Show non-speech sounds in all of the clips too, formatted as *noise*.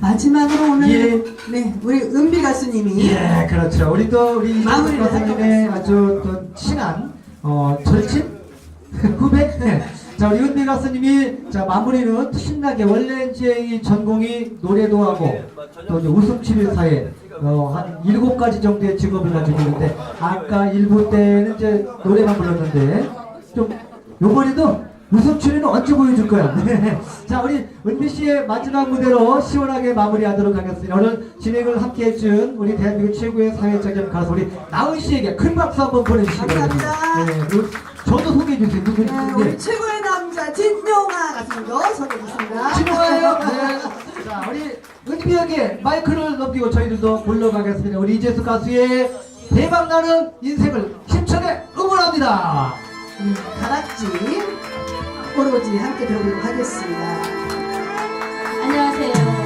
마지막으로 오늘 예. 네 우리 은비 가수님이 예, 그렇죠. 우리 또 우리 마무리를 선생님의. 아주 또 친한 어 절친 *laughs* 후배. 네. 자 우리 은비 가수님이 자 마무리는 신나게 원래 이제 이 전공이 노래도 하고 또 이제 웃음치료 사회 어한 일곱 가지 정도의 직업을 가지고 있는데 아까 일부 때는 이제 노래만 불렀는데 좀 요번에도 웃음치료는 언제 보여줄 거야? *laughs* 네. 자, 우리 은비 씨의 마지막 무대로 시원하게 마무리하도록 하겠습니다. 오늘 진행을 함께 해준 우리 대한민국 최고의 사회적인 가수 우리 나은 씨에게 큰 박수 한번 보내주시기 바랍니다. 감사합니다. 네, 그, 저도 소개해 주세요. 누구인지. 네, 우리 최고의 남자 진용아 가수님도 소개해주습니다 진호예요. 네. 자, 우리 은비에게 마이크를 넘기고 저희들도 불러가겠습니다. 우리 이재수 가수의 대박나는 인생을 힘차게 응원합니다. 음, 가락지 오로지 함께 들어보도록 하겠습니다. 안녕하세요.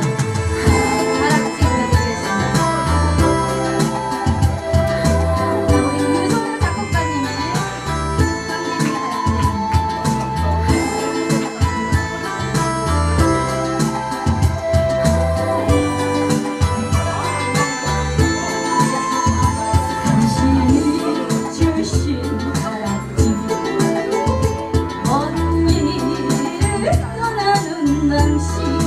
see.